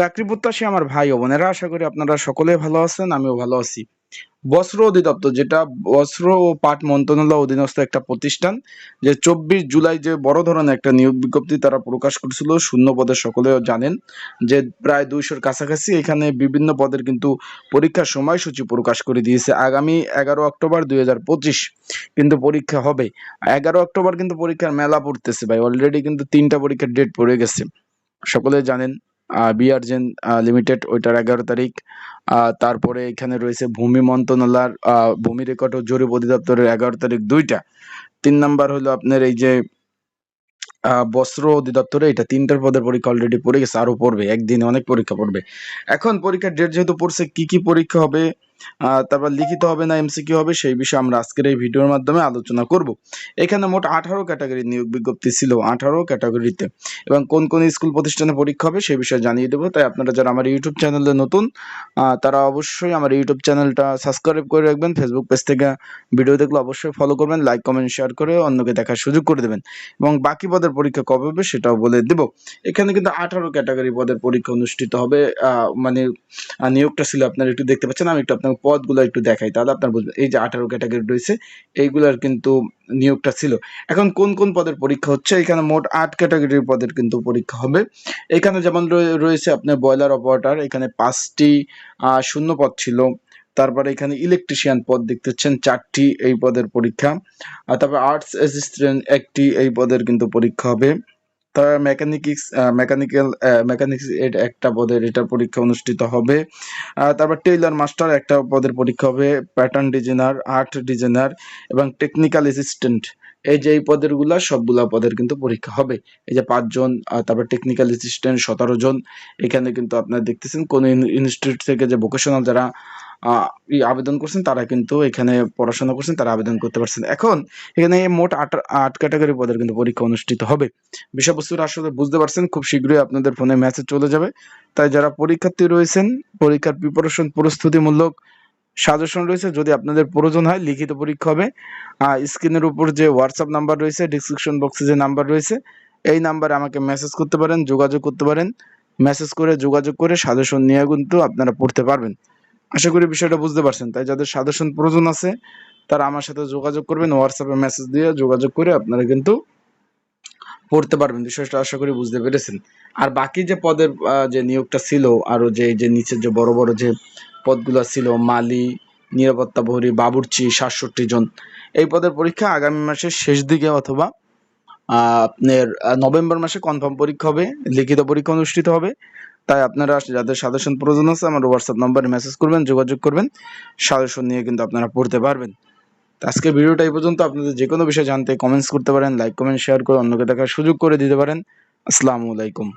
চাকরি প্রত্যাশী আমার ভাই ও বোনেরা, আশা করি আপনারা সকলে ভালো আছেন, আমিও ভালো আছি। বস্ত্র অধিদপ্তর, যেটা বস্ত্র ও পাট মন্ত্রণালয় অধীনস্থ একটা প্রতিষ্ঠান, যে চব্বিশ জুলাই যে বড় ধরনের একটা নিয়োগ বিজ্ঞপ্তি তারা প্রকাশ করেছিল, শূন্য পদে সকলেও জানেন যে প্রায় দুইশোর কাছাকাছি এখানে বিভিন্ন পদের কিন্তু পরীক্ষার সময়সূচি প্রকাশ করে দিয়েছে। আগামী এগারো অক্টোবর দুই হাজার পঁচিশ কিন্তু পরীক্ষা হবে। এগারো অক্টোবর কিন্তু পরীক্ষার মেলা পড়তেছে ভাই অলরেডি কিন্তু তিনটা পরীক্ষার ডেট পড়ে গেছে। সকলে জানেন। বিআরজেন লিমিটেড, ওইটার এগারো তারিখ। তারপরে এখানে রয়েছে ভূমি মন্ত্রণালয়ের ভূমি রেকর্ড ও জরিপ অধিদপ্তরের এগারো তারিখ দুইটা। তিন নাম্বার হলো আপনার এই যে বস্ত্র অধিদপ্তরে এটা তিনটার পদের পরীক্ষা অলরেডি পড়ে গেছে আরও পড়বে, একদিনে অনেক পরীক্ষা পড়বে। এখন পরীক্ষার ডেট যেহেতু পড়ছে, কি কি পরীক্ষা হবে তারপর লিখিত হবে না এমসিকিউ হবে, সেই বিষয়ে আমরা আজকের এই ভিডিওর মাধ্যমে আলোচনা করব। এখানে মোট আঠারো ক্যাটাগরি নিয়োগ বিজ্ঞপ্তি ছিল আঠারো ক্যাটাগরিতে এবং কোন কোন স্কুল প্রতিষ্ঠানে পরীক্ষা হবে সেই বিষয়ে জানিয়ে দেবো। তাই আপনারা যারা আমার ইউটিউব চ্যানেলে নতুন তারা অবশ্যই আমার ইউটিউব চ্যানেলটা সাবস্ক্রাইব করে রাখবেন। ফেসবুক পেজ থেকে ভিডিও দেখলে অবশ্যই ফলো করবেন লাইক কমেন্ট শেয়ার করে অন্যকে দেখার সুযোগ করে দেবেন। এবং বাকি পদের পরীক্ষা কবে হবে সেটাও বলে দেব। এখানে কিন্তু আঠারো ক্যাটাগরি পদের পরীক্ষা অনুষ্ঠিত হবে মানে নিয়োগটা ছিল, আপনারা একটু দেখতে পাচ্ছেন, আমি একটু আপনাকে পদগুলো একটু দেখাই, তাহলে আপনার বুঝবেন। এই যে আঠারো ক্যাটাগরি রয়েছে, এইগুলার কিন্তু নিয়োগটা ছিল। এখন কোন কোন পদের পরীক্ষা হচ্ছে? এখানে মোট আট ক্যাটাগরির পদের কিন্তু পরীক্ষা হবে। এখানে যেমন রয়ে- রয়েছে আপনার বয়লার অপারেটর এখানে পাঁচটি শূন্য পদ ছিল। তারপরে এখানে ইলেকট্রিশিয়ান পদ দেখতেছেন চারটি এই পদের পরীক্ষা। আর তারপর আর্টস অ্যাসিস্ট্যান্ট একটি এই পদের কিন্তু পরীক্ষা হবে। তার মেকানিক্স মেকানিক্যাল মেকানিক্স এর একটা পদের এটা পরীক্ষা অনুষ্ঠিত হবে। তারপর টেইলার মাস্টার একটা পদের পরীক্ষা হবে প্যাটার্ন ডিজাইনার আর্ট ডিজাইনার এবং টেকনিক্যাল অ্যাসিস্ট্যান্ট এই যে এই পদেরগুলা সবগুলা পদের কিন্তু পরীক্ষা হবে। এই যে পাঁচজন তারপর টেকনিক্যাল অ্যাসিস্ট্যান্ট সতেরো জন। এখানে কিন্তু আপনারা দেখতেছেন কোন ইনস্টিটিউট থেকে যে ভোকেশনাল যারা আবেদন করছেন, তারা কিন্তু এখানে পড়াশোনা করছেন, তারা আবেদন করতে পারছেন। এখন এখানে মোট আট আট ক্যাটাগরি পদের কিন্তু পরীক্ষা অনুষ্ঠিত হবে। বিষয়বস্তুটা আসলে বুঝতে পারছেন, খুব শীঘ্রই আপনাদের ফোনে মেসেজ চলে যাবে। তাই যারা পরীক্ষার্থী রয়েছেন, পরীক্ষার প্রিপারেশন প্রস্তুতিমূলক সাজেশন রয়েছে, যদি আপনাদের প্রয়োজন হয়, লিখিত পরীক্ষা হবে। স্ক্রিনের উপর যে হোয়াটসঅ্যাপ নাম্বার রয়েছে ডিসক্রিপশন বক্সে যে নাম্বার রয়েছে, এই নাম্বারে আমাকে মেসেজ করতে পারেন, যোগাযোগ করতে পারেন। মেসেজ করে, যোগাযোগ করে সাজেশন নিয়ে কিন্তু আপনারা পড়তে পারবেন। আশা করি বিষয়টা বুঝতে পারছেন। তাই যাদের সাজেশন প্রয়োজন আছে, তারা আমার সাথে যোগাযোগ করবেন হোয়াটসঅ্যাপে মেসেজ দিয়ে যোগাযোগ করে আপনারা কিন্তু পড়তে পারবেন। বিষয়টা আশা করি বুঝতে পেরেছেন। আর বাকি যে পদের যে নিয়োগটা ছিল আরও যে যে নিচের যে বড় বড় যে পদগুলো ছিল, মালি, নিরাপত্তা প্রহরী, বাবুর্চি, সাতষট্টি জন, এই পদের পরীক্ষা আগামী মাসের শেষ দিকে অথবা আপনার নভেম্বর মাসে কনফার্ম পরীক্ষা হবে, লিখিত পরীক্ষা অনুষ্ঠিত হবে। তাই আপনারা যাদের সাজেশন প্রয়োজন আছে, আমার হোয়াটসঅ্যাপ নাম্বারে মেসেজ করবেন, যোগাযোগ করবেন। সাজেশন নিয়ে কিন্তু আপনারা পড়তে পারবেন। আজকে ভিডিওটা এই পর্যন্ত। আপনাদের যে কোনো বিষয় জানতে কমেন্টস করতে পারেন লাইক কমেন্ট শেয়ার করে অন্যকে দেখার সুযোগ করে দিতে পারেন। আসসালামু আলাইকুম।